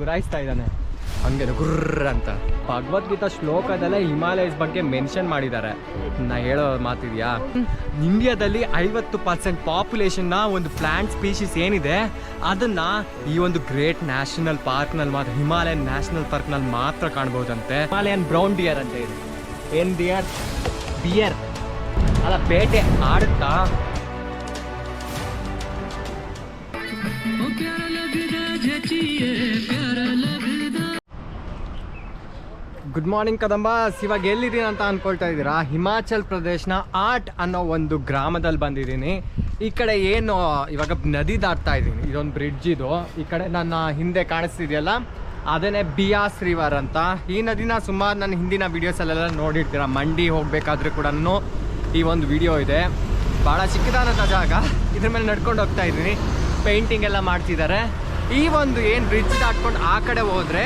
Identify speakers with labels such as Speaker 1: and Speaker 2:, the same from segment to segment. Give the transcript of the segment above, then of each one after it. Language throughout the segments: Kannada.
Speaker 1: ಗುರಾಯಿಸ್ತಾ ಇದ್ದಾನೆ ಹಂಗೆ ಗುರ್ರ ಅಂತ ಭಗವದ್ಗೀತಾ ಶ್ಲೋಕದಲ್ಲೇ ಹಿಮಾಲಯಸ್ ಬಗ್ಗೆ ಮೆನ್ಷನ್ ಮಾಡಿದ್ದಾರೆ. ನಾ ಹೇಳೋ ಮಾತಿದ್ಯಾ? ಇಂಡಿಯಾದಲ್ಲಿ ಐವತ್ತು ಪರ್ಸೆಂಟ್ ಪಾಪ್ಯುಲೇಷನ್ನ ಒಂದು ಪ್ಲಾಂಟ್ ಸ್ಪೀಶೀಸ್ ಏನಿದೆ ಅದನ್ನ ಈ ಒಂದು ಗ್ರೇಟ್ ನ್ಯಾಷನಲ್ ಪಾರ್ಕ್ನಲ್ಲಿ ಮಾತ್ರ ಹಿಮಾಲಯನ್ ನ್ಯಾಷನಲ್ ಪಾರ್ಕ್ನಲ್ಲಿ ಮಾತ್ರ ಕಾಣ್ಬೋದಂತೆ. ಹಿಮಾಲಯನ್ ಬ್ರೌನ್ ಡಿಯರ್ ಅಂತ ಇದೆ ಏನ್ ಡಿಯರ್ ಬಿಯರ್ ಅಲ್ಲ ಬೇಟೆ ಆಡುತ್ತಾ? ಗುಡ್ ಮಾರ್ನಿಂಗ್ ಕದಂಬಾಸ್ ಇವಾಗ ಎಲ್ಲಿದ್ದೀನಿ ಅಂತ ಅಂದ್ಕೊಳ್ತಾ ಇದ್ದೀರಾ? ಹಿಮಾಚಲ್ ಪ್ರದೇಶನ ಆರ್ಟ್ ಅನ್ನೋ ಒಂದು ಗ್ರಾಮದಲ್ಲಿ ಬಂದಿದ್ದೀನಿ. ಈ ಕಡೆ ಏನು, ಇವಾಗ ನದಿ ದಾಟ್ತಾ ಇದ್ದೀನಿ. ಇದೊಂದು ಬ್ರಿಡ್ಜ್ ಇದು. ಈ ಕಡೆ ನನ್ನ ಹಿಂದೆ ಕಾಣಿಸ್ತಿದೆಯಲ್ಲ? ಅದೇನೆ ಬಿಯಾಸ್ ರಿವರ್ ಅಂತ. ಈ ನದಿನ ಸುಮಾರು ನನ್ನ ಹಿಂದಿನ ವೀಡಿಯೋಸಲ್ಲೆಲ್ಲ ನೋಡಿರ್ತೀರ? ಮಂಡಿ ಹೋಗಬೇಕಾದ್ರೂ ಕೂಡ ಈ ಒಂದು ವಿಡಿಯೋ ಇದೆ. ಭಾಳ ಚಿಕ್ಕದಾದಂಥ ಜಾಗ. ಇದ್ರ ಮೇಲೆ ನಡ್ಕೊಂಡು ಹೋಗ್ತಾ ಇದ್ದೀನಿ. ಪೇಂಟಿಂಗ್ ಎಲ್ಲ ಮಾಡ್ತಿದ್ದಾರೆ. ಈ ಒಂದು ಏನು ಬ್ರಿಡ್ಜ್ ದಾಟ್ಕೊಂಡು ಆ ಕಡೆ ಹೋದ್ರೆ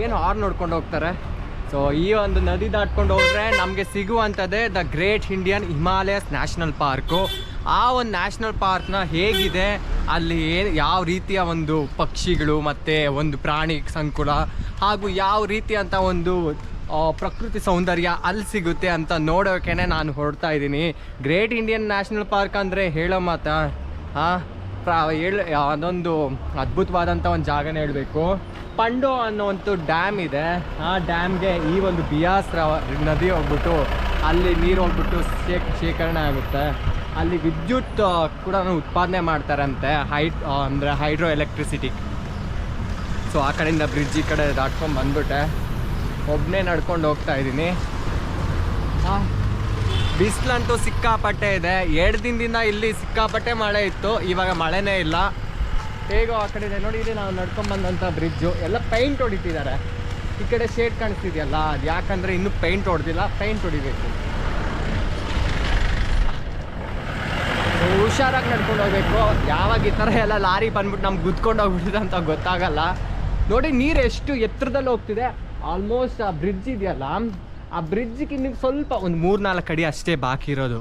Speaker 1: ಏನು ಆರ್ ನೋಡ್ಕೊಂಡು ಹೋಗ್ತಾರೆ. ಸೊ ಈ ಒಂದು ನದಿ ದಾಟ್ಕೊಂಡು ಹೋದ್ರೆ ನಮಗೆ ಸಿಗುವಂಥದ್ದೇ the great Indian Himalayas national park. ಆ ಒಂದು ನ್ಯಾಷನಲ್ ಪಾರ್ಕ್ನ ಹೇಗಿದೆ? ಅಲ್ಲಿ ಏನು ಯಾವ ರೀತಿಯ ಒಂದು ಪಕ್ಷಿಗಳು ಮತ್ತು ಒಂದು ಪ್ರಾಣಿ ಸಂಕುಲ ಹಾಗೂ ಯಾವ ರೀತಿಯಂಥ ಒಂದು ಪ್ರಕೃತಿ ಸೌಂದರ್ಯ ಅಲ್ಲಿ ಸಿಗುತ್ತೆ ಅಂತ ನೋಡೋಕೆ ನಾನು ಹೊರಡ್ತಾ ಇದ್ದೀನಿ. ಗ್ರೇಟ್ ಇಂಡಿಯನ್ ನ್ಯಾಷನಲ್ ಪಾರ್ಕ್ ಅಂದರೆ ಹೇಳೋ ಮಾತಾ? ಹಾಂ? ಪ್ರ ಅದೊಂದು ಅದ್ಭುತವಾದಂಥ ಒಂದು ಜಾಗನೇ ಹೇಳಬೇಕು. ಪಂಡು ಅನ್ನೋ ಒಂದು ಡ್ಯಾಮ್ ಇದೆ. ಆ ಡ್ಯಾಮ್ಗೆ ಈ ಒಂದು ಬಿಯಾಸ್ ನದಿ ಹೋಗ್ಬಿಟ್ಟು ಅಲ್ಲಿ ನೀರು ಹೋಗ್ಬಿಟ್ಟು ಶೇಖ ಶೇಖರಣೆ ಆಗುತ್ತೆ. ಅಲ್ಲಿ ವಿದ್ಯುತ್ ಕೂಡ ಉತ್ಪಾದನೆ ಮಾಡ್ತಾರಂತೆ. ಹೈ ಅಂದರೆ ಹೈಡ್ರೋ ಎಲೆಕ್ಟ್ರಿಸಿಟಿ. ಸೊ, ಆ ಕಡೆಯಿಂದ ಬ್ರಿಡ್ಜ್ ಈ ಕಡೆ ದಾಟ್ಕೊಂಡು ಬಂದ್ಬಿಟ್ಟೆ. ಒಬ್ಬನೇ ನಡ್ಕೊಂಡು ಹೋಗ್ತಾ ಇದ್ದೀನಿ. ಬಿಸಿಲಂತೂ ಸಿಕ್ಕಾಪಟ್ಟೆ ಇದೆ. ಎರಡು ದಿನದಿಂದ ಇಲ್ಲಿ ಸಿಕ್ಕಾಪಟ್ಟೆ ಮಳೆ ಇತ್ತು. ಇವಾಗ ಮಳೆನೇ ಇಲ್ಲ. ಹೇಗೋ ಆ ಕಡೆ ಇದೆ ನೋಡಿ, ಇಲ್ಲಿ ನಾವು ನಡ್ಕೊಂಡ್ಬಂದಂಥ ಬ್ರಿಡ್ಜು ಎಲ್ಲ ಪೈಂಟ್ ಹೊಡಿತಿದ್ದಾರೆ. ಈ ಕಡೆ ಶೇಡ್ ಕಾಣಿಸ್ತಿದೆಯಲ್ಲ, ಅದು ಯಾಕಂದರೆ ಇನ್ನೂ ಪೈಂಟ್ ಹೊಡೆದಿಲ್ಲ. ಪೈಂಟ್ ಹೊಡಿಬೇಕು. ಹುಷಾರಾಗಿ ನಡ್ಕೊಂಡು ಹೋಗ್ಬೇಕು. ಯಾವಾಗ ಈ ಥರ ಎಲ್ಲ ಲಾರಿ ಬಂದ್ಬಿಟ್ಟು ನಮ್ಗೆ ಗುದ್ಕೊಂಡು ಹೋಗ್ಬಿಟ್ಟಿದೆ ಅಂತ ಗೊತ್ತಾಗಲ್ಲ. ನೋಡಿ, ನೀರು ಎಷ್ಟು ಎತ್ತರದಲ್ಲಿ ಹೋಗ್ತಿದೆ. ಆಲ್ಮೋಸ್ಟ್ ಆ ಬ್ರಿಡ್ಜ್ ಇದೆಯಲ್ಲ? ಆ ಬ್ರಿಡ್ಜ್ಗೆ ಇನ್ನು ಸ್ವಲ್ಪ ಒಂದು ಮೂರು ನಾಲ್ಕು ಅಡಿ ಅಷ್ಟೇ ಬಾಕಿ ಇರೋದು.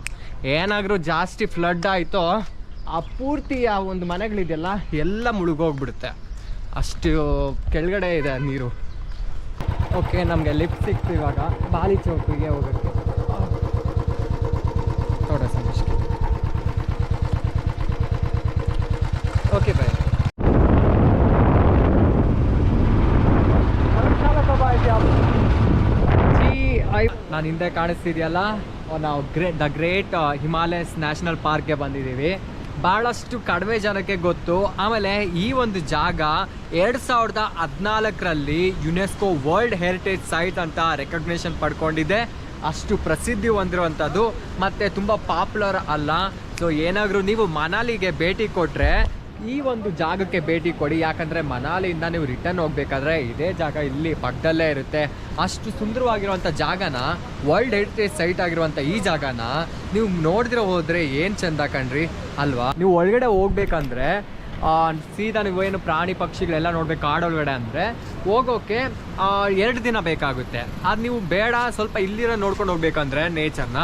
Speaker 1: ಏನಾದರೂ ಜಾಸ್ತಿ ಫ್ಲಡ್ ಆಯಿತೋ, ಆ ಪೂರ್ತಿ ಆ ಒಂದು ಮನೆಗಳಿದೆಯಲ್ಲ, ಎಲ್ಲ ಮುಳುಗೋಗ್ಬಿಡುತ್ತೆ. ಅಷ್ಟು ಕೆಳಗಡೆ ಇದೆ ನೀರು. ಓಕೆ, ನಮಗೆ ಲಿಫ್ಟ್ ಸಿಕ್ತು ಇವಾಗ. ಬಾಲಿ ಚೌಕಿಗೆ ಹೋಗುತ್ತೆ ಸ ಓಕೆ ಬಾಯ್ ನಾನು ಹಿಂದೆ ಕಾಣಿಸ್ತಿದೆಯಲ್ಲ? ನಾವು grey the great Himalayas national ಪಾರ್ಕ್ಗೆ ಬಂದಿದ್ದೀವಿ. ಭಾಳಷ್ಟು ಕಡಿಮೆ ಜನಕ್ಕೆ ಗೊತ್ತು. ಆಮೇಲೆ ಈ ಒಂದು ಜಾಗ ಎರಡು ಸಾವಿರದ ಹದಿನಾಲ್ಕರಲ್ಲಿ ಯುನೆಸ್ಕೋ ವರ್ಲ್ಡ್ ಹೆರಿಟೇಜ್ ಸೈಟ್ ಅಂತ ರೆಕಗ್ನೇಷನ್ ಪಡ್ಕೊಂಡಿದೆ. ಅಷ್ಟು ಪ್ರಸಿದ್ಧಿ ಹೊಂದಿರುವಂಥದ್ದು. ಮತ್ತು ತುಂಬ ಪಾಪ್ಯುಲರ್ ಅಲ್ಲ. ಸೊ ಏನಾದರೂ ನೀವು ಮನಾಲಿಗೆ ಭೇಟಿ ಕೊಟ್ಟರೆ ಈ ಒಂದು ಜಾಗಕ್ಕೆ ಭೇಟಿ ಕೊಡಿ, ಯಾಕಂದರೆ ಮನಾಲಿಯಿಂದ ನೀವು ರಿಟರ್ನ್ ಹೋಗ್ಬೇಕಾದ್ರೆ ಇದೇ ಜಾಗ ಇಲ್ಲಿ ಪಕ್ಕದಲ್ಲೇ ಇರುತ್ತೆ. ಅಷ್ಟು ಸುಂದರವಾಗಿರುವಂಥ ಜಾಗನ ವರ್ಲ್ಡ್ ಹೆರಿಟೇಜ್ ಸೈಟ್ ಆಗಿರುವಂಥ ಈ ಜಾಗನ ನೀವು ನೋಡಿದ್ರೆ ಹೋದರೆ ಏನು ಚಂದ ಕಣ್ರಿ? ಅಲ್ವಾ? ನೀವು ಒಳಗಡೆ ಹೋಗ್ಬೇಕಂದ್ರೆ ಸೀದಾ ನೀವು ಏನು ಪ್ರಾಣಿ ಪಕ್ಷಿಗಳೆಲ್ಲ ನೋಡ್ಬೇಕು ಕಾಡೊಳಗಡೆ ಅಂದರೆ, ಹೋಗೋಕೆ ಎರಡು ದಿನ ಬೇಕಾಗುತ್ತೆ. ಅದು ನೀವು ಬೇಡ, ಸ್ವಲ್ಪ ಇಲ್ಲಿರೋ ನೋಡ್ಕೊಂಡು ಹೋಗ್ಬೇಕಂದ್ರೆ ನೇಚರ್ನ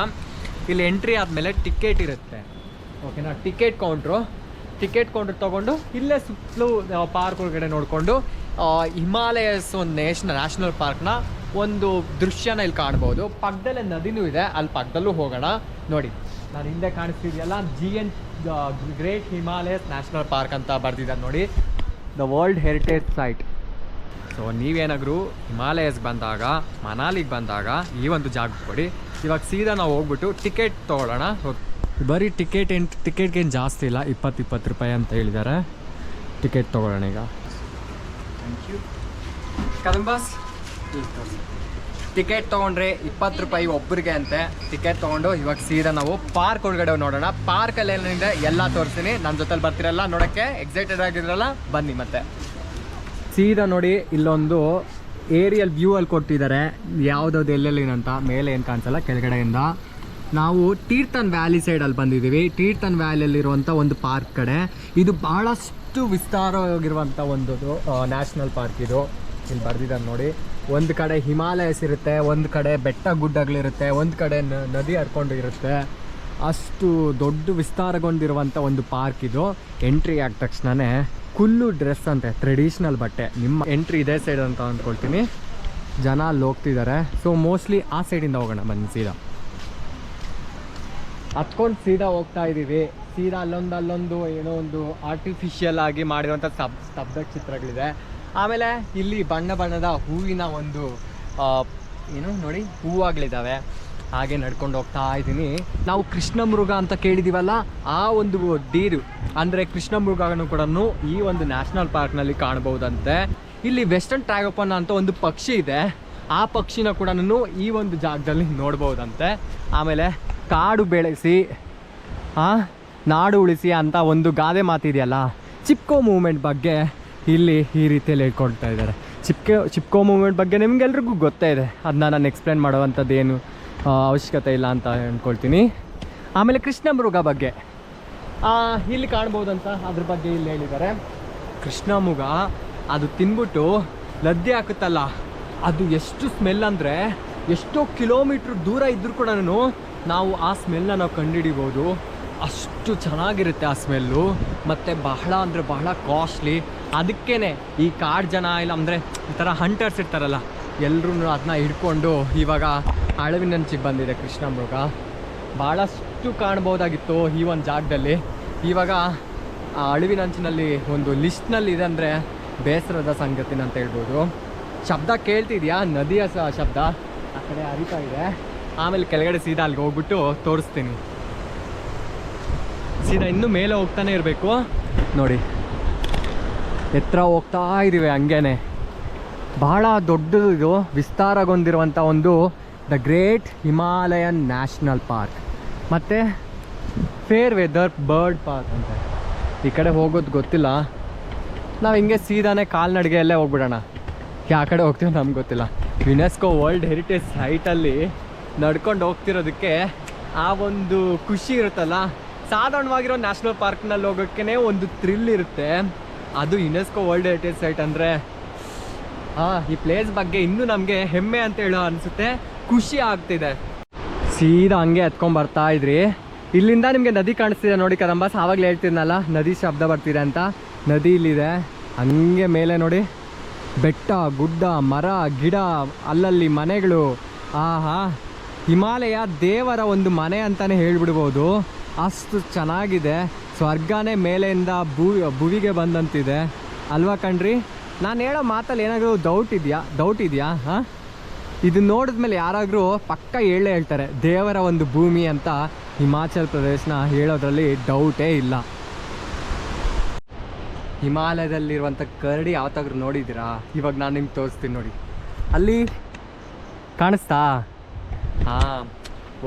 Speaker 1: ಇಲ್ಲಿ ಎಂಟ್ರಿ ಆದಮೇಲೆ ಟಿಕೆಟ್ ಇರುತ್ತೆ. ಓಕೆನಾ ಟಿಕೆಟ್ ಕೌಂಟ್ರು ಟಿಕೆಟ್ ಕೊಂಡು ತೊಗೊಂಡು ಇಲ್ಲೇ ಸುತ್ತಲೂ ಪಾರ್ಕ್ ಒಳಗಡೆ ನೋಡಿಕೊಂಡು ಹಿಮಾಲಯಸ್ ಒಂದು ನೇಷನ್ ನ್ಯಾಷನಲ್ ಪಾರ್ಕ್ನ ಒಂದು ದೃಶ್ಯನ ಇಲ್ಲಿ ಕಾಣ್ಬೋದು. ಪಕ್ಕದಲ್ಲೇ ನದಿನೂ ಇದೆ, ಅಲ್ಲಿ ಪಕ್ಕದಲ್ಲೂ ಹೋಗೋಣ. ನೋಡಿ, ನಾನು ಹಿಂದೆ ಕಾಣಿಸ್ತಿದೆಯಲ್ಲ G N great Himalayas national park ಅಂತ ಬರ್ದಿದ್ದಾರೆ ನೋಡಿ. The world heritage site so ನೀವೇನಾದರೂ ಹಿಮಾಲಯಸ್ ಬಂದಾಗ ಮನಾಲಿಗೆ ಬಂದಾಗ ಈ ಒಂದು ಜಾಗಕ್ಕೆ ಕೊಡಿ. ಇವಾಗ ಸೀದಾ ನಾವು ಹೋಗ್ಬಿಟ್ಟು ಟಿಕೆಟ್ ತೊಗೊಳ್ಳೋಣ. ಬರೀ ಟಿಕೆಟ್ ಏನು ಟಿಕೆಟ್ಗೇನು ಜಾಸ್ತಿ ಇಲ್ಲ ಇಪ್ಪತ್ತು ಇಪ್ಪತ್ತು ರೂಪಾಯಿ ಅಂತ ಹೇಳಿದ್ದಾರೆ. ಟಿಕೆಟ್ ತೊಗೊಳ್ಳೋಣ ಈಗ. ಕದಂಬಾಸ್, ಟಿಕೆಟ್ ತೊಗೊಂಡ್ರೆ ಇಪ್ಪತ್ತು ರೂಪಾಯಿ ಒಬ್ಬರಿಗೆ ಅಂತೆ. ಟಿಕೆಟ್ ತೊಗೊಂಡು ಇವಾಗ ಸೀದಾ ನಾವು ಪಾರ್ಕ್ ಒಳಗಡೆ ನೋಡೋಣ. ಪಾರ್ಕಲ್ಲಿ ಏನಿದೆ ಎಲ್ಲ ತೋರಿಸ್ತೀನಿ. ನನ್ನ ಜೊತೆಲಿ ಬರ್ತಿರಲ್ಲ, ನೋಡೋಕ್ಕೆ ಎಕ್ಸೈಟೆಡ್ ಆಗಿದ್ರಲ್ಲ, ಬನ್ನಿ ಮತ್ತೆ. ಸೀದಾ ನೋಡಿ ಇಲ್ಲೊಂದು ಏರಿಯಲ್ ವ್ಯೂ ಅಲ್ಲಿ ಕೊಟ್ಟಿದ್ದಾರೆ. ಯಾವುದಾವ್ದು ಎಲ್ಲೆಲ್ಲಿ ಅಂತ ಮೇಲೆ ಏನು ಕಾಣಿಸಲ್ಲ, ಕೆಳಗಡೆಯಿಂದ. ನಾವು ತೀರ್ಥನ್ ವ್ಯಾಲಿ ಸೈಡಲ್ಲಿ ಬಂದಿದ್ದೀವಿ. ತೀರ್ಥನ್ ವ್ಯಾಲಿಯಲ್ಲಿರುವಂಥ ಒಂದು ಪಾರ್ಕ್ ಕಡೆ. ಇದು ಭಾಳಷ್ಟು ವಿಸ್ತಾರವಾಗಿರುವಂಥ ಒಂದು ನ್ಯಾಷನಲ್ ಪಾರ್ಕ್ ಇದು. ಇಲ್ಲಿ ಬರ್ದಿದ್ದಾರೆ ನೋಡಿ. ಒಂದು ಕಡೆ ಹಿಮಾಲಯಸ್ ಇರುತ್ತೆ, ಒಂದು ಕಡೆ ಬೆಟ್ಟ ಗುಡ್ಡಗಳಿರುತ್ತೆ, ಒಂದು ಕಡೆ ನದಿ ಹರ್ಕೊಂಡು ಇರುತ್ತೆ. ಅಷ್ಟು ದೊಡ್ಡ ವಿಸ್ತಾರಗೊಂಡಿರುವಂಥ ಒಂದು ಪಾರ್ಕ್ ಇದು. ಎಂಟ್ರಿ ಆದ ತಕ್ಷಣವೇ ಕುಲ್ಲು ಡ್ರೆಸ್ ಅಂತೆ ಟ್ರೆಡಿಷ್ನಲ್ ಬಟ್ಟೆ. ನಿಮ್ಮ ಎಂಟ್ರಿ ಇದೇ ಸೈಡ್ ಅಂತ ಅಂದ್ಕೊಳ್ತೀನಿ. ಜನ ಅಲ್ಲಿ ಹೋಗ್ತಿದ್ದಾರೆ. ಸೊ ಮೋಸ್ಟ್ಲಿ ಆ ಸೈಡಿಂದ ಹೋಗೋಣ ಬನ್ನಿ ಸೀದಾ. ಹತ್ಕೊಂಡು ಸೀದಾ ಹೋಗ್ತಾ ಇದ್ದೀವಿ ಸೀದಾ ಅಲ್ಲೊಂದು ಅಲ್ಲೊಂದು ಏನೋ ಒಂದು ಆರ್ಟಿಫಿಷಿಯಲ್ ಆಗಿ ಮಾಡಿರುವಂಥ ಸ್ತಬ್ ಸ್ತಬ್ಧ ಚಿತ್ರಗಳಿದೆ. ಆಮೇಲೆ ಇಲ್ಲಿ ಬಣ್ಣ ಬಣ್ಣದ ಹೂವಿನ ಒಂದು ಏನು ನೋಡಿ ಹೂವಾಗಳಿದ್ದಾವೆ ಹಾಗೆ ನಡ್ಕೊಂಡು ಹೋಗ್ತಾ ಇದ್ದೀನಿ ನಾವು ಕೃಷ್ಣ ಮೃಗ ಅಂತ ಕೇಳಿದ್ದೀವಲ್ಲ ಆ ಒಂದು ಡೀರು, ಅಂದರೆ ಕೃಷ್ಣ ಮೃಗವನ್ನು ಕೂಡ ಈ ಒಂದು ನ್ಯಾಷನಲ್ ಪಾರ್ಕ್ನಲ್ಲಿ ಕಾಣಬಹುದಂತೆ. ಇಲ್ಲಿ ವೆಸ್ಟರ್ನ್ ಟ್ರ್ಯಾಗೋಪನ್ ಅಂತ ಒಂದು ಪಕ್ಷಿ ಇದೆ. ಆ ಪಕ್ಷಿನ ಕೂಡ ಈ ಒಂದು ಜಾಗದಲ್ಲಿ ನೋಡ್ಬೋದಂತೆ ಆಮೇಲೆ ಕಾಡು ಬೆಳೆಸಿ ನಾಡು ಉಳಿಸಿ ಅಂತ ಒಂದು ಗಾದೆ ಮಾತಿದೆಯಲ್ಲ, ಚಿಪ್ಕೋ ಮೂವ್ಮೆಂಟ್ ಬಗ್ಗೆ ಇಲ್ಲಿ ಈ ರೀತಿಯಲ್ಲಿ ಹೇಳ್ಕೊಳ್ತಾ ಇದ್ದಾರೆ. ಚಿಪ್ಕೆ, ಚಿಪ್ಕೋ ಮೂವ್ಮೆಂಟ್ ಬಗ್ಗೆ ನಿಮಗೆಲ್ರಿಗೂ ಗೊತ್ತೇ ಇದೆ. ಅದನ್ನ ನಾನು ಎಕ್ಸ್ಪ್ಲೇನ್ ಮಾಡುವಂಥದ್ದು ಏನು ಅವಶ್ಯಕತೆ ಇಲ್ಲ ಅಂತ ಅಂದ್ಕೊಳ್ತೀನಿ ಆಮೇಲೆ ಕೃಷ್ಣ ಮೃಗ ಬಗ್ಗೆ ಇಲ್ಲಿ ಕಾಣ್ಬೋದಂತ ಅದ್ರ ಬಗ್ಗೆ ಇಲ್ಲಿ ಹೇಳಿದ್ದಾರೆ. ಕೃಷ್ಣ ಮೃಗ ಅದು ತಿನ್ಬಿಟ್ಟು ಲದ್ದೆ ಹಾಕುತ್ತಲ್ಲ, ಅದು ಎಷ್ಟು ಸ್ಮೆಲ್ ಅಂದರೆ ಎಷ್ಟೋ ಕಿಲೋಮೀಟ್ರ್ ದೂರ ಇದ್ದರೂ ಕೂಡ ನಾವು ಆ ಸ್ಮೆಲ್ನ ನಾವು ಕಂಡುಹಿಡಿಬೋದು. ಅಷ್ಟು ಚೆನ್ನಾಗಿರುತ್ತೆ ಆ ಸ್ಮೆಲ್ಲು. ಮತ್ತು ಬಹಳ ಅಂದರೆ ಬಹಳ ಕಾಸ್ಟ್ಲಿ. ಅದಕ್ಕೇ ಈ ಕಾಡು ಜನ ಇಲ್ಲ ಅಂದರೆ ಈ ಥರ ಹಂಟರ್ಸ್ ಇರ್ತಾರಲ್ಲ ಎಲ್ಲರೂ ಅದನ್ನ ಹಿಡ್ಕೊಂಡು ಇವಾಗ ಅಳವಿನಂಚಿಗೆ ಬಂದಿದೆ ಕೃಷ್ಣ ಮೃಗ ಭಾಳಷ್ಟು ಕಾಣ್ಬೋದಾಗಿತ್ತು ಈ ಒಂದು ಜಾಗದಲ್ಲಿ. ಇವಾಗ ಆ ಅಳಿವಿನಂಚಿನಲ್ಲಿ ಒಂದು ಲಿಸ್ಟ್ನಲ್ಲಿ ಇದೆ ಅಂದರೆ ಬೇಸರದ ಸಂಗತಿನ ಅಂತ ಹೇಳ್ಬೋದು. ಶಬ್ದ ಕೇಳ್ತಿದ್ಯಾ? ನದಿಯ ಸಹ ಶಬ್ದ? ಆ ಕಡೆ ಅರಿತಾ ಇದೆ. ಆಮೇಲೆ ಕೆಳಗಡೆ ಸೀದಾ ಅಲ್ಲಿಗೆ ಹೋಗ್ಬಿಟ್ಟು ತೋರಿಸ್ತೀನಿ. ಸೀದಾ ಇನ್ನೂ ಮೇಲೆ ಹೋಗ್ತಾನೆ ಇರಬೇಕು. ನೋಡಿ, ಎತ್ತರ ಹೋಗ್ತಾ ಇದ್ದೀವಿ ಹಂಗೇನೆ. ಬಹಳ ದೊಡ್ಡದು ವಿಸ್ತಾರಗೊಂಡಿರುವಂಥ ಒಂದು the great Himalayan national park. ಮತ್ತು ಫೇರ್ ವೆದರ್ ಬರ್ಡ್ ಪಾರ್ಕ್ ಅಂತ. ಈ ಕಡೆ ಹೋಗೋದು ಗೊತ್ತಿಲ್ಲ. ನಾವು ಹಿಂಗೆ ಸೀದಾನೆ ಕಾಲ್ನಡಿಗೆಯಲ್ಲೇ ಹೋಗ್ಬಿಡೋಣ. ಯಾವ ಕಡೆ ಹೋಗ್ತೀವಿ ನಮ್ಗೆ ಗೊತ್ತಿಲ್ಲ. ಯುನೆಸ್ಕೋ ವರ್ಲ್ಡ್ ಹೆರಿಟೇಜ್ ಸೈಟಲ್ಲಿ ನಡ್ಕೊಂಡು ಹೋಗ್ತಿರೋದಕ್ಕೆ ಆ ಒಂದು ಖುಷಿ ಇರುತ್ತಲ್ಲ? ಸಾಧಾರಣವಾಗಿರೋ ನ್ಯಾಷನಲ್ ಪಾರ್ಕ್ನಲ್ಲಿ ಹೋಗೋಕ್ಕೇ ಒಂದು ಥ್ರಿಲ್ ಇರುತ್ತೆ. ಅದು ಯುನೆಸ್ಕೋ ವರ್ಲ್ಡ್ ಹೆರಿಟೇಜ್ ಸೈಟ್ ಅಂದರೆ ಹಾಂ ಈ ಪ್ಲೇಸ್ ಬಗ್ಗೆ ಇನ್ನೂ ನಮಗೆ ಹೆಮ್ಮೆ ಅಂತ ಹೇಳೋ ಅನಿಸುತ್ತೆ. ಖುಷಿ ಆಗ್ತಿದೆ. ಸೀದಾ ಹಂಗೆ ಎತ್ಕೊಂಡ್ ಬರ್ತಾ ಇದ್ರಿ. ಇಲ್ಲಿಂದ ನಿಮಗೆ ನದಿ ಕಾಣಿಸ್ತಿದೆ ನೋಡಿ ಕದಂಬಸ್, ಆವಾಗಲೇ ಹೇಳ್ತಿದ್ನಲ್ಲ, ನದಿ ಶಬ್ದ ಬರ್ತಿದೆ ಅಂತ. ನದಿ ಇಲ್ಲಿದೆ. ಹಂಗೆ ಮೇಲೆ ನೋಡಿ, ಬೆಟ್ಟ, ಗುಡ್ಡ, ಮರ, ಗಿಡ, ಅಲ್ಲಲ್ಲಿ ಮನೆಗಳು. ಆಹಾ. ಹಿಮಾಲಯ ದೇವರ ಒಂದು ಮನೆ ಅಂತಾನೆ ಹೇಳ್ಬಿಡ್ಬೋದು. ಅಷ್ಟು ಚೆನ್ನಾಗಿದೆ. ಸ್ವರ್ಗನೇ ಮೇಲೆಯಿಂದ ಭೂ, ಭುವಿಗೆ ಬಂದಂತಿದೆ. ಅಲ್ವಾ ಕಣ್ರಿ? ನಾನು ಹೇಳೋ ಮಾತಲ್ಲಿ ಏನಾದರೂ ಡೌಟ್ ಇದೆಯಾ? ಡೌಟ್ ಇದೆಯಾ? ಹಾಂ? ಇದು ನೋಡಿದ್ಮೇಲೆ ಯಾರಾದರೂ ಪಕ್ಕ ಹೇಳೇ ಹೇಳ್ತಾರೆ, ದೇವರ ಒಂದು ಭೂಮಿ ಅಂತ ಹಿಮಾಚಲ್ ಪ್ರದೇಶನ ಹೇಳೋದ್ರಲ್ಲಿ ಡೌಟೇ ಇಲ್ಲ. ಹಿಮಾಲಯದಲ್ಲಿರುವಂಥ ಕರಡಿ ಯಾವತ್ತಾದ್ರೂ ನೋಡಿದ್ದೀರಾ? ಇವಾಗ ನಾನು ನಿಮ್ಗೆ ತೋರಿಸ್ತೀನಿ ನೋಡಿ. ಅಲ್ಲಿ ಕಾಣಿಸ್ತಾ? ಹಾಂ.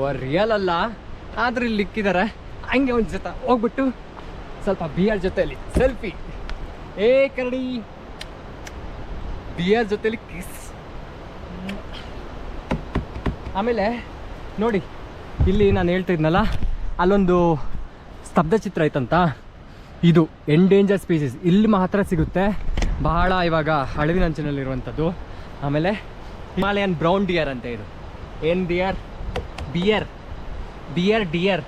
Speaker 1: ಓ ರಿಯಲ್ ಅಲ್ಲ? ಆದ್ರೆ ಇಲ್ಲಿ ಇಕ್ಕಿದ್ದಾರೆ ಹಂಗೆ ಒಂದು ಜೊತೆ. ಹೋಗ್ಬಿಟ್ಟು ಸ್ವಲ್ಪ ಬಿಯರ್ ಜೊತೆಯಲ್ಲಿ ಸೆಲ್ಫಿ ಏ ಕರಡಿ ಬಿಯರ್ ಜೊತೆಲಿ ಕಿಸ್ ಆಮೇಲೆ ನೋಡಿ, ಇಲ್ಲಿ ನಾನು ಹೇಳ್ತಿದ್ನಲ್ಲ, ಅಲ್ಲೊಂದು ಸ್ತಬ್ಧ ಚಿತ್ರ ಐತಂತ? ಇದು ಎಂಡೇಂಜರ್ ಸ್ಪೀಸೀಸ್ ಇಲ್ಲಿ ಮಾತ್ರ ಸಿಗುತ್ತೆ. ಬಹಳ ಇವಾಗ ಹಳದಿನಂಚಿನಲ್ಲಿರುವಂಥದ್ದು ಆಮೇಲೆ ಹಿಮಾಲಯನ್ ಬ್ರೌನ್ ಡಿಯರ್ ಅಂತ ಇದು. ಏನು ಡಿಯರ್ ಬಿಯರ್ ಬಿಯರ್ ಡಿಯರ್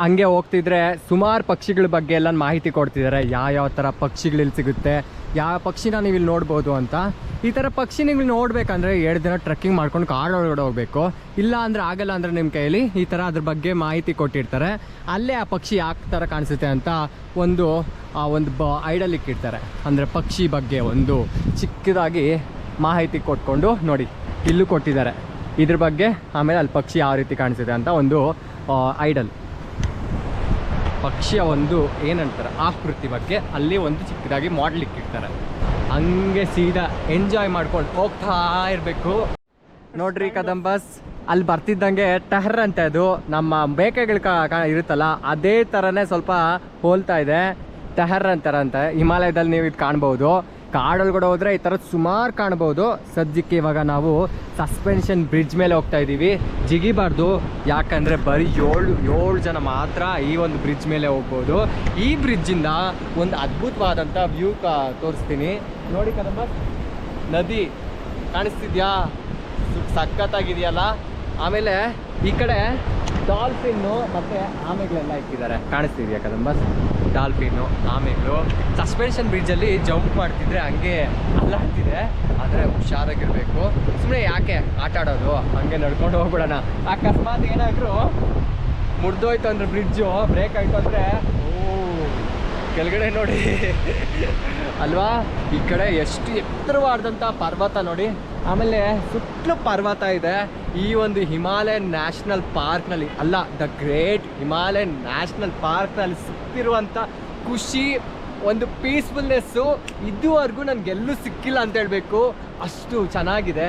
Speaker 1: ಹಂಗೆ ಹೋಗ್ತಿದ್ರೆ ಸುಮಾರು ಪಕ್ಷಿಗಳ ಬಗ್ಗೆ ಎಲ್ಲ ಮಾಹಿತಿ ಕೊಡ್ತಿದ್ದಾರೆ ಯಾವ ಯಾವ ಥರ ಪಕ್ಷಿಗಳಿಲ್ಲಿ ಸಿಗುತ್ತೆ, ಯಾವ ಪಕ್ಷಿನ ನೀವು ಇಲ್ಲಿ ನೋಡ್ಬೋದು ಅಂತ. ಈ ಥರ ಪಕ್ಷಿ ನೀವು ನೋಡಬೇಕಂದ್ರೆ ಎರಡು ದಿನ ಟ್ರೆಕ್ಕಿಂಗ್ ಮಾಡ್ಕೊಂಡು ಕಾಡೊಳಗಡೆ ಹೋಗಬೇಕು. ಇಲ್ಲ ಅಂದರೆ ಆಗಲ್ಲ ಅಂದರೆ ನಿಮ್ಮ ಕೈಯಲ್ಲಿ ಈ ಥರ ಅದ್ರ ಬಗ್ಗೆ ಮಾಹಿತಿ ಕೊಟ್ಟಿರ್ತಾರೆ. ಅಲ್ಲೇ ಆ ಪಕ್ಷಿ ಯಾಕೆ ಥರ ಕಾಣಿಸುತ್ತೆ ಅಂತ ಒಂದು, ಆ, ಒಂದು ಬ ಐಡಲ್ ಇಕ್ಕಿರ್ತಾರೆ ಅಂದರೆ ಪಕ್ಷಿ ಬಗ್ಗೆ ಒಂದು ಚಿಕ್ಕದಾಗಿ ಮಾಹಿತಿ ಕೊಟ್ಕೊಂಡು ನೋಡಿ, ಇಲ್ಲೂ ಕೊಟ್ಟಿದ್ದಾರೆ. ಇದ್ರ ಬಗ್ಗೆ ಆಮೇಲೆ ಅಲ್ಲಿ ಪಕ್ಷಿ ಯಾವ ರೀತಿ ಕಾಣಿಸುತ್ತೆ ಅಂತ ಒಂದು ಐಡಲ್ ಪಕ್ಷಿಯ ಒಂದು ಏನಂತಾರೆ, ಆಕೃತಿ ಬಗ್ಗೆ ಅಲ್ಲಿ ಒಂದು ಚಿಕ್ಕದಾಗಿ ಮಾಡ್ಲಿಕ್ಕೆ ಇರ್ತಾರೆ ಹಂಗೆ ಸೀದಾ ಎಂಜಾಯ್ ಮಾಡ್ಕೊಂಡು ಹೋಗ್ತಾ ಇರಬೇಕು. ನೋಡ್ರಿ ಕದಂಬಸ್, ಅಲ್ಲಿ ಬರ್ತಿದ್ದಂಗೆ ಟಹರ್ ಅಂತ ಅದು. ನಮ್ಮ ಬೇಕೆಗಳ ಇರುತ್ತಲ್ಲ, ಅದೇ ಥರನೇ ಸ್ವಲ್ಪ ಹೋಲ್ತಾ ಇದೆ. ಟಹರ್ ಅಂತಾರಂತೆ. ಹಿಮಾಲಯದಲ್ಲಿ ನೀವು ಇದು ಕಾಣ್ಬೋದು. ಕಾಡೊಳಗಡೆ ಹೋದ್ರೆ ಈ ಥರದ್ದು ಸುಮಾರು ಕಾಣ್ಬೋದು. ಸದ್ಯಕ್ಕೆ ಇವಾಗ ನಾವು ಸಸ್ಪೆನ್ಷನ್ ಬ್ರಿಡ್ಜ್ ಮೇಲೆ ಹೋಗ್ತಾ ಇದ್ದೀವಿ ಜಿಗಿಬಾರ್ದು. ಯಾಕಂದರೆ ಬರೀ ಏಳು ಏಳು ಜನ ಮಾತ್ರ ಈ ಒಂದು ಬ್ರಿಡ್ಜ್ ಮೇಲೆ ಹೋಗ್ಬೋದು. ಈ ಬ್ರಿಡ್ಜಿಂದ ಒಂದು ಅದ್ಭುತವಾದಂಥ ವ್ಯೂ ಕಾ ತೋರಿಸ್ತೀನಿ. ನೋಡಿ ಕದಂಬ ನದಿ ಕಾಣಿಸ್ತಿದ್ಯಾ? ಸಖತ್ತಾಗಿದೆಯಲ್ಲ. ಆಮೇಲೆ ಈ ಕಡೆ ಡಾಲ್ಫಿನ್ನು ಮತ್ತೆ ಆಮೆಗಳೆಲ್ಲ ಇಟ್ಟಿದ್ದಾರೆ. ಕಾಣಿಸ್ತಿದ್ಯಾ ಕದಂಬ ಡಾಲ್ಫಿನ್ನು ಆಮೆಗಳು ಸಸ್ಪೆನ್ಷನ್ ಬ್ರಿಡ್ಜಲ್ಲಿ ಜಂಪ್ ಮಾಡ್ತಿದ್ರೆ ಹಂಗೆ ಅಲ್ಲಾಡ್ತಿದೆ. ಆದರೆ ಹುಷಾರಾಗಿರಬೇಕು. ಸುಮ್ಮನೆ ಯಾಕೆ ಆಟ ಆಡೋದು? ಹಂಗೆ ನಡ್ಕೊಂಡು ಹೋಗ್ಬಿಡೋಣ. ಅಕಸ್ಮಾತ್ ಏನಾದರೂ ಮುರಿದೋಯ್ತು ಅಂದರೆ ಬ್ರಿಡ್ಜು ಬ್ರೇಕ್ ಆಯಿತು ಅಂದರೆ, ಓ, ಕೆಳಗಡೆ ನೋಡಿ. ಅಲ್ವಾ? ಈ ಕಡೆ ಎಷ್ಟು ಎತ್ತರವಾದಂಥ ಪರ್ವತ ನೋಡಿ. ಆಮೇಲೆ ಸುತ್ತಲೂ ಪರ್ವತ ಇದೆ. ಈ ಒಂದು ಹಿಮಾಲಯನ್ ನ್ಯಾಷನಲ್ ಪಾರ್ಕ್ನಲ್ಲಿ, ಅಲ್ಲ, ದ ಗ್ರೇಟ್ ಹಿಮಾಲಯನ್ ನ್ಯಾಷನಲ್ ಪಾರ್ಕ್ನಲ್ಲಿ ಸಿಕ್ತಿರುವಂಥ ಖುಷಿ, ಒಂದು ಪೀಸ್ಫುಲ್ನೆಸ್ಸು ಇದುವರೆಗೂ ನನಗೆಲ್ಲೂ ಸಿಕ್ಕಿಲ್ಲ ಅಂತ ಹೇಳಬೇಕು. ಅಷ್ಟು ಚೆನ್ನಾಗಿದೆ.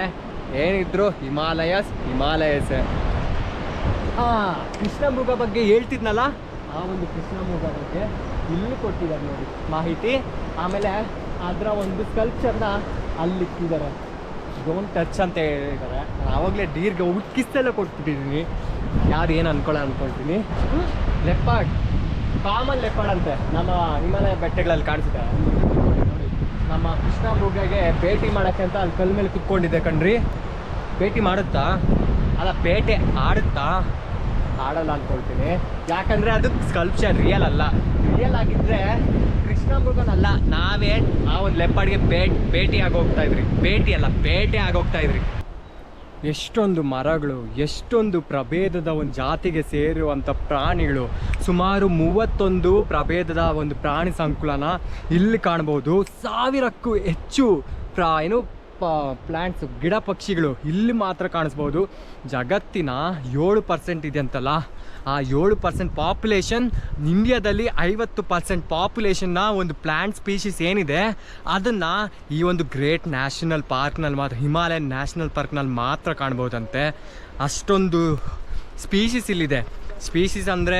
Speaker 1: ಏನಿದ್ರು ಹಿಮಾಲಯಸ್ ಹಿಮಾಲಯಸ್. ಆ ಕೃಷ್ಣ ಮೃಗ ಬಗ್ಗೆ ಹೇಳ್ತಿದ್ನಲ್ಲ? ಆ ಒಂದು ಕೃಷ್ಣ ಮೃಗ ಬಗ್ಗೆ. ಇಲ್ಲಿ ಕೊಟ್ಟಿದ್ದಾರೆ ನೋಡಿ. ಮಾಹಿತಿ. ಆಮೇಲೆ ಅದರ ಒಂದು ಸ್ಕಲ್ಪ್ಚರ್ನ ಅಲ್ಲಿ ಇಟ್ಟಿದ್ದಾರೆ. ಡೋಂಟ್ ಟಚ್ ಅಂತ ಹೇಳಿದ್ದಾರೆ. ನಾನು ಆವಾಗಲೇ ಡೀರ್ಗೆ ಉಕ್ಕಿಸ್ತೆಲ್ಲ ಕೊಟ್ಬಿಟ್ಟಿದ್ದೀನಿ ಯಾರು ಏನು ಅನ್ಕೊಳ್ಳೋ ಅನ್ಕೊಳ್ತೀನಿ. ಲೆಪಾರ್ಡ್ ಕಾಮನ್ ಲೆಪಾರ್ಡ್ ಅಂತೆ. ನಮ್ಮ ಹಿಮಾಲಯ ಬೆಟ್ಟಗಳಲ್ಲಿ ಕಾಣಿಸುತ್ತೆ. ನೋಡಿ, ನಮ್ಮ ಕೃಷ್ಣ ಮೃಗಗೆ ಭೇಟಿ ಮಾಡೋಕ್ಕೆ ಅಂತ ಅಲ್ಲಿ ಕಲ್ ಮೇಲೆ ಕುತ್ಕೊಂಡಿದ್ದೆ ಕಣ್ರಿ. ಭೇಟಿ ಮಾಡುತ್ತಾ? ಅಲ್ಲ ಬೇಟೆ ಆಡುತ್ತಾ? ಆಡಲ್ಲ ಅನ್ಕೊಳ್ತೀನಿ. ಯಾಕಂದರೆ ಅದು ಸ್ಕಲ್ಪ್ಚರ್ ರಿಯಲ್ ಅಲ್ಲ. ರಿಯಲ್ ಆಗಿದ್ರೆ ಕೃಷ್ಣ ಮೃಗನಲ್ಲ ನಾವೇ ಆ ಒಂದು ಲೆಪ್ಪಾಡ್ಗೆ ಬೇಟ್ ಭೇಟಿ ಆಗೋಗ್ತಾ ಇದ್ರಿ. ಭೇಟಿ ಅಲ್ಲ, ಬೇಟೆ ಆಗೋಗ್ತಾ ಇದ್ರಿ. ಎಷ್ಟೊಂದು ಮರಗಳು, ಎಷ್ಟೊಂದು ಪ್ರಭೇದದ ಒಂದು ಜಾತಿಗೆ ಸೇರುವಂಥ ಪ್ರಾಣಿಗಳು, ಸುಮಾರು ಮೂವತ್ತೊಂದು ಪ್ರಭೇದದ ಒಂದು ಪ್ರಾಣಿ ಸಂಕುಲನ ಇಲ್ಲಿ ಕಾಣ್ಬೋದು ಸಾವಿರಕ್ಕೂ ಹೆಚ್ಚು ಪ್ರ, ಏನು ಪ್ಲ್ಯಾಂಟ್ಸ್ ಗಿಡ ಪಕ್ಷಿಗಳು ಇಲ್ಲಿ ಮಾತ್ರ ಕಾಣಿಸ್ಬೋದು ಜಗತ್ತಿನ ಏಳು ಪರ್ಸೆಂಟ್ ಇದೆ ಅಂತಲ್ಲ ಆ ಏಳು ಪರ್ಸೆಂಟ್ ಪಾಪ್ಯುಲೇಷನ್ ಇಂಡಿಯಾದಲ್ಲಿ ಐವತ್ತು ಪರ್ಸೆಂಟ್ ಪಾಪ್ಯುಲೇಷನ್ನ ಒಂದು ಪ್ಲ್ಯಾಂಟ್ ಸ್ಪೀಶೀಸ್ ಏನಿದೆ, ಅದನ್ನು ಈ ಒಂದು ಗ್ರೇಟ್ ನ್ಯಾಷನಲ್ ಪಾರ್ಕ್ನಲ್ಲಿ ಮಾತ್ರ, ಹಿಮಾಲಯನ್ ನ್ಯಾಷನಲ್ ಪಾರ್ಕ್ನಲ್ಲಿ ಮಾತ್ರ ಕಾಣ್ಬೋದಂತೆ ಅಷ್ಟೊಂದು ಸ್ಪೀಶೀಸ್ ಇಲ್ಲಿದೆ. ಸ್ಪೀಶೀಸ್ ಅಂದರೆ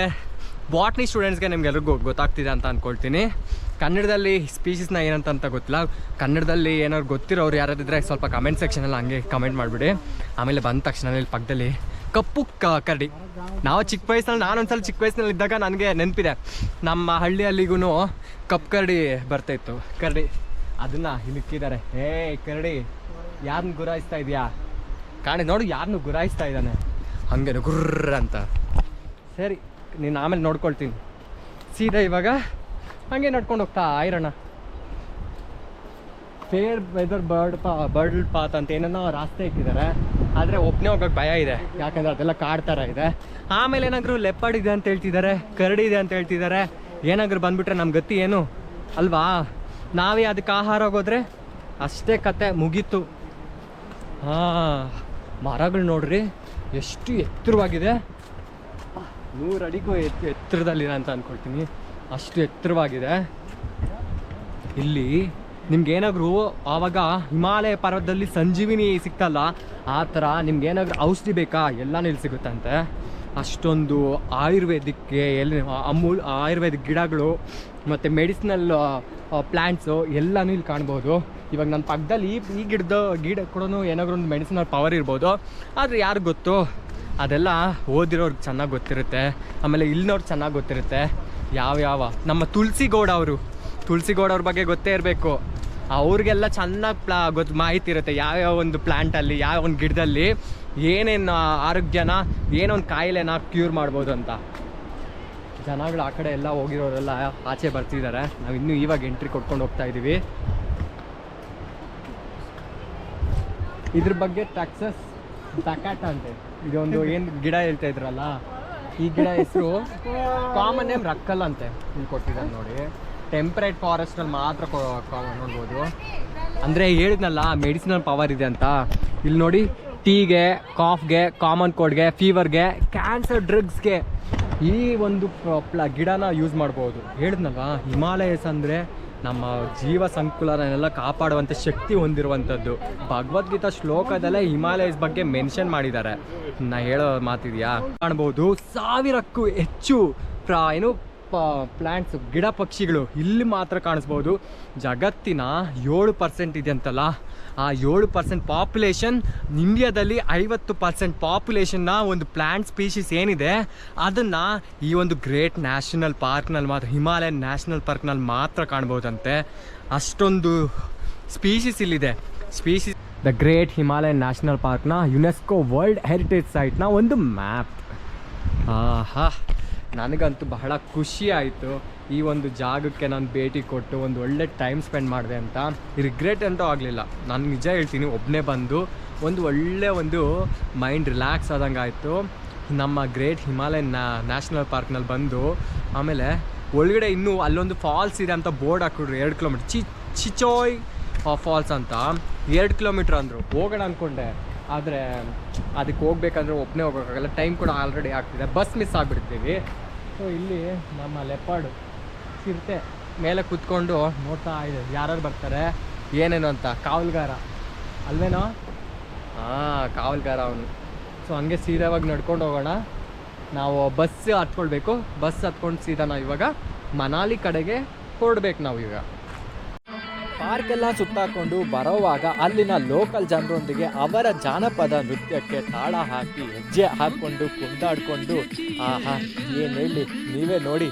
Speaker 1: ಬಾಟ್ನಿ ಸ್ಟೂಡೆಂಟ್ಸ್ಗೆ ನಿಮ್ಗೆಲ್ರಿಗೂ ಗೊತ್ತಾಗ್ತಿದೆ ಅಂತ ಅಂದ್ಕೊಳ್ತೀನಿ ಕನ್ನಡದಲ್ಲಿ ಸ್ಪೀಶೀಸ್ನ ಏನಂತ ಅಂತ ಗೊತ್ತಿಲ್ಲ. ಕನ್ನಡದಲ್ಲಿ ಏನಾದ್ರು ಗೊತ್ತಿರೋರು ಯಾರಾದಿದ್ರೆ ಸ್ವಲ್ಪ ಕಮೆಂಟ್ ಸೆಕ್ಷನಲ್ಲಿ ಹಂಗೆ ಕಮೆಂಟ್ ಮಾಡಿಬಿಡಿ. ಆಮೇಲೆ ಬಂದ ತಕ್ಷಣ ಇಲ್ಲಿ ಪಕ್ಕದಲ್ಲಿ ಕಪ್ಪು ಕರಡಿ ನಾವು ಚಿಕ್ಕ ವಯಸ್ಸಿನಲ್ಲಿ ನಾನು ಒಂದ್ಸಲ ಚಿಕ್ಕ ವಯಸ್ಸಿನಲ್ಲಿ ಇದ್ದಾಗ ನನಗೆ ನೆನಪಿದೆ. ನಮ್ಮ ಹಳ್ಳಿಯಲ್ಲಿಗೂ ಕಪ್ಪು ಕರಡಿ ಬರ್ತಾಯಿತ್ತು ಕರಡಿ, ಅದನ್ನು ಇಲ್ಲಿ ಇಕ್ಕಿದ್ದಾರೆ ಏ ಕರಡಿ ಯಾರನ್ನ ಗುರಾಯಿಸ್ತಾ ಇದೆಯಾ? ಕಾಣಿ, ನೋಡು ಯಾರನ್ನು ಗುರಾಯಿಸ್ತಾ ಇದ್ದಾನೆ. ಹಂಗೆ ಗುರ್ರ ಅಂತ. ಸರಿ, ನೀನು ಆಮೇಲೆ ನೋಡ್ಕೊಳ್ತೀನಿ. ಸೀದಾ ಇವಾಗ ಹಂಗೆ ನಡ್ಕೊಂಡು ಹೋಗ್ತಾ ಇರೋಣ ಫೇರ್ ವೆದರ್ ಬರ್ಡ್ ಪಾ ಬರ್ಡ್ ಪಾತ್ ಅಂತ ಏನೇನೋ ರಾಸ್ತೆ ಇಟ್ಟಿದ್ದಾರೆ. ಆದರೆ ಒಬ್ಬನೇ ಹೋಗೋಕೆ ಭಯ ಇದೆ. ಯಾಕಂದ್ರೆ ಅದೆಲ್ಲ ಕಾಡ್ ಥರ ಇದೆ. ಆಮೇಲೆ ಏನಾದ್ರು ಲೆಪ್ಪಾಡ್ ಇದೆ ಅಂತ ಹೇಳ್ತಿದ್ದಾರೆ ಕರಡಿ ಇದೆ ಅಂತ ಹೇಳ್ತಿದ್ದಾರೆ ಏನಾದ್ರು ಬಂದ್ಬಿಟ್ರೆ ನಮ್ಮ ಗತಿ ಏನು? ಅಲ್ವಾ? ನಾವೇ ಅದಕ್ಕೆ ಆಹಾರ ಹೋಗೋದ್ರೆ ಅಷ್ಟೇ ಕತೆ ಮುಗೀತು. ಹಾಂ ಮರಗಳು ನೋಡ್ರಿ ಎಷ್ಟು ಎತ್ತರವಾಗಿದೆ. ನೂರು ಅಡಿಗೂ ಎತ್ ಎತ್ತರದಲ್ಲಿದೆ ಅಂತ ಅನ್ಕೊಳ್ತೀನಿ. ಅಷ್ಟು ಎತ್ತರವಾಗಿದೆ. ಇಲ್ಲಿ ನಿಮ್ಗೆ ಏನಾದರೂ ಆವಾಗ ಹಿಮಾಲಯ ಪರ್ವತದಲ್ಲಿ ಸಂಜೀವಿನಿ ಸಿಕ್ತಲ್ಲ, ಆ ಥರ ನಿಮ್ಗೆ ಏನಾದರೂ ಔಷಧಿ ಬೇಕಾ? ಎಲ್ಲನೂ ಇಲ್ಲಿ ಸಿಗುತ್ತಂತೆ. ಅಷ್ಟೊಂದು ಆಯುರ್ವೇದಿಕ್ಗೆ ಎಲ್ಲಿ, ಅಮೂಲ್, ಆಯುರ್ವೇದಿಕ್ ಗಿಡಗಳು ಮತ್ತು ಮೆಡಿಸಿನಲ್ ಪ್ಲ್ಯಾಂಟ್ಸು ಎಲ್ಲನೂ ಇಲ್ಲಿ ಕಾಣ್ಬೋದು. ಇವಾಗ ನನ್ನ ಪಕ್ಕದಲ್ಲಿ ಈ ಈ ಗಿಡದ, ಗಿಡ ಕೂಡ ಏನಾದ್ರು ಒಂದು ಮೆಡಿಸಿನಲ್ ಪವರ್ ಇರ್ಬೋದು. ಆದರೆ ಯಾರು ಗೊತ್ತು? ಅದೆಲ್ಲ ಓದಿರೋರ್ಗೆ ಚೆನ್ನಾಗಿ ಗೊತ್ತಿರುತ್ತೆ. ಆಮೇಲೆ ಇಲ್ಲಿನವ್ರಿಗೆ ಚೆನ್ನಾಗಿ ಗೊತ್ತಿರುತ್ತೆ. ಯಾವ ಯಾವ ನಮ್ಮ ತುಳಸಿ ಗೌಡ ಅವರು. ತುಳಸಿ ಗೌಡ ಅವ್ರ ಬಗ್ಗೆ ಗೊತ್ತೇ ಇರಬೇಕು. ಅವ್ರಿಗೆಲ್ಲ ಚೆನ್ನಾಗಿ ಪ್ಲಾ ಗೊತ್ತು ಮಾಹಿತಿ ಇರುತ್ತೆ ಯಾವ್ಯಾವ ಒಂದು ಪ್ಲ್ಯಾಂಟಲ್ಲಿ ಯಾವ ಒಂದು ಗಿಡದಲ್ಲಿ ಏನೇನು ಆರೋಗ್ಯನ, ಏನೊಂದು ಕಾಯಿಲೆನ ಕ್ಯೂರ್ ಮಾಡ್ಬೋದು ಅಂತ. ಜನಗಳು ಆ ಕಡೆ ಎಲ್ಲ ಹೋಗಿರೋರೆಲ್ಲ ಆಚೆ ಬರ್ತಿದ್ದಾರೆ. ನಾವು ಇನ್ನೂ ಇವಾಗ ಎಂಟ್ರಿ ಕೊಟ್ಕೊಂಡು ಹೋಗ್ತಾ ಇದ್ದೀವಿ ಇದ್ರ ಬಗ್ಗೆ ಟ್ಯಾಕ್ಸಸ್ ಟಕಾಟ ಅಂತೆ. ಇದೊಂದು ಏನು ಗಿಡ ಹೇಳ್ತಾ ಇದ್ರಲ್ಲ? ಈ ಗಿಡ ಹೆಸರು ಕಾಮನ್ ನೇಮ್ ರಕ್ಕಲ್ ಅಂತೆ. ಇಲ್ಲಿ ಕೊಟ್ಟಿದ್ದಾರೆ ನೋಡಿ. ಟೆಂಪರೇಟ್ ಫಾರೆಸ್ಟಲ್ಲಿ ಮಾತ್ರ ನೋಡ್ಬೋದು. ಅಂದರೆ ಹೇಳಿದ್ನಲ್ಲ ಮೆಡಿಸಿನಲ್ ಪವರ್ ಇದೆ ಅಂತ. ಇಲ್ಲಿ ನೋಡಿ, ಟೀಗೆ ಕಾಫ್ಗೆ ಕಾಮನ್ ಕೋಡ್ಗೆ ಫೀವರ್ಗೆ ಕ್ಯಾನ್ಸರ್ ಡ್ರಗ್ಸ್ಗೆ ಈ ಒಂದು ಪ್ಲ ಗಿಡನ ಯೂಸ್ ಮಾಡ್ಬೋದು. ಹೇಳಿದ್ನಲ್ವ ಹಿಮಾಲಯಸ್ ಅಂದರೆ ನಮ್ಮ ಜೀವ ಸಂಕುಲನೆಲ್ಲ ಕಾಪಾಡುವಂಥ ಶಕ್ತಿ ಹೊಂದಿರುವಂಥದ್ದು. ಭಗವದ್ಗೀತಾ ಶ್ಲೋಕದಲ್ಲೇ ಹಿಮಾಲಯಸ್ ಬಗ್ಗೆ ಮೆನ್ಷನ್ ಮಾಡಿದ್ದಾರೆ. ನಾ ಹೇಳೋ ಮಾತಿದೆಯಾ? ಕಾಣ್ಬೋದು, ಸಾವಿರಕ್ಕೂ ಹೆಚ್ಚು ಪ್ರಾ ಏನು ಪ್ಲ್ಯಾಂಟ್ಸ್ ಗಿಡ ಪಕ್ಷಿಗಳು ಇಲ್ಲಿ ಮಾತ್ರ ಕಾಣಿಸ್ಬೋದು. ಜಗತ್ತಿನ ಏಳು ಪರ್ಸೆಂಟ್ ಇದೆ ಅಂತಲ್ಲ. ಆ ಏಳು ಪರ್ಸೆಂಟ್ ಪಾಪ್ಯುಲೇಷನ್ ಇಂಡಿಯಾದಲ್ಲಿ ಐವತ್ತು ಪರ್ಸೆಂಟ್ ಪಾಪ್ಯುಲೇಷನ್ನ ಒಂದು ಪ್ಲ್ಯಾಂಟ್ ಸ್ಪೀಷೀಸ್ ಏನಿದೆ, ಅದನ್ನು ಈ ಒಂದು ಗ್ರೇಟ್ ನ್ಯಾಷನಲ್ ಪಾರ್ಕ್ನಲ್ಲಿ ಮಾತ್ರ ಹಿಮಾಲಯನ್ ನ್ಯಾಷನಲ್ ಪಾರ್ಕ್ನಲ್ಲಿ ಮಾತ್ರ ಕಾಣ್ಬೋದಂತೆ. ಅಷ್ಟೊಂದು ಸ್ಪೀಷೀಸ್ ಇಲ್ಲಿದೆ. Species the great Himalayan national ಪಾರ್ಕ್ನ UNESCO world heritage ಸೈಟ್ನ ಒಂದು ಮ್ಯಾಪ್ ಆಹಾ. ನನಗಂತೂ ಬಹಳ ಖುಷಿ ಆಯಿತು ಈ ಒಂದು ಜಾಗಕ್ಕೆ ನಾನು ಭೇಟಿ ಕೊಟ್ಟು ಒಂದು ಒಳ್ಳೆ ಟೈಮ್ ಸ್ಪೆಂಡ್ ಮಾಡಿದೆ ಅಂತ. ರಿಗ್ರೆಟ್ ಅಂತೂ ಆಗಲಿಲ್ಲ. ನಾನು ನಿಜ ಹೇಳ್ತೀನಿ ಒಬ್ಬನೇ ಬಂದು ಒಂದು ಒಳ್ಳೆ ಒಂದು ಮೈಂಡ್ ರಿಲ್ಯಾಕ್ಸ್ ಆದಂಗೆ ಆಯಿತು. ನಮ್ಮ ಗ್ರೇಟ್ ಹಿಮಾಲಯನ್ ನ್ಯಾಷನಲ್ ಪಾರ್ಕ್ನಲ್ಲಿ ಬಂದು ಆಮೇಲೆ ಒಳಗಡೆ ಇನ್ನೂ ಅಲ್ಲೊಂದು ಫಾಲ್ಸ್ ಇದೆ ಅಂತ ಬೋರ್ಡ್ ಹಾಕಿಡ್ರು ಎರಡು ಕಿಲೋಮೀಟ್ರ್ ಚಿ ಚಿಚೋಯ್ ಫಾಲ್ಸ್ ಅಂತ. ಎರಡು ಕಿಲೋಮೀಟ್ರ್ ಅಂದರು. ಹೋಗೋಣ ಅಂದ್ಕೊಂಡೆ ಆದರೆ ಅದಕ್ಕೆ ಹೋಗ್ಬೇಕಂದ್ರೆ ಒಬ್ಬನೇ ಹೋಗೋಕ್ಕಾಗಲ್ಲ. ಟೈಮ್ ಕೂಡ ಆಲ್ರೆಡಿ ಆಗ್ತಿದೆ. Bus miss ಆಗಿಬಿಡ್ತೀವಿ. ಸೊ ಇಲ್ಲಿ ನಮ್ಮ ಲೆಪಾಡು ಸಿರ್ತೆ ಮೇಲೆ ಕೂತ್ಕೊಂಡು ನೋಡ್ತಾ ಇದೆ. ಯಾರ್ಯಾರು ಬರ್ತಾರೆ? ಏನೇನು ಅಂತ? ಕಾವಲ್ಗಾರ. ಅಲ್ವೇನೋ? ಹಾಂ, ಕಾವಲ್ಗಾರ ಅವನು. ಸೊ ಹಂಗೆ ಸೀದಾವಾಗಿ ನಡ್ಕೊಂಡು ಹೋಗೋಣ. ನಾವು ಬಸ್ ಹತ್ಕೊಳ್ಬೇಕು. ಬಸ್ ಹತ್ಕೊಂಡು ಸೀದಾ ನಾವು ಇವಾಗ ಮನಾಲಿ ಕಡೆಗೆ ಹೊರಡ್ಬೇಕು ನಾವು ಈಗ. ಪಾರ್ಕ್ ಎಲ್ಲ ಸುತ್ತಾಕೊಂಡು ಬರೋವಾಗ ಅಲ್ಲಿನ ಲೋಕಲ್ ಜನರೊಂದಿಗೆ ಅವರ ಜಾನಪದ ನೃತ್ಯಕ್ಕೆ ತಾಳ ಹಾಕಿ ಹೆಜ್ಜೆ ಹಾಕ್ಕೊಂಡು ಕುಂದಾಡ್ಕೊಂಡು, ಆಹಾ, ಏನು ಹೇಳಿ? ನೀವೇ ನೋಡಿ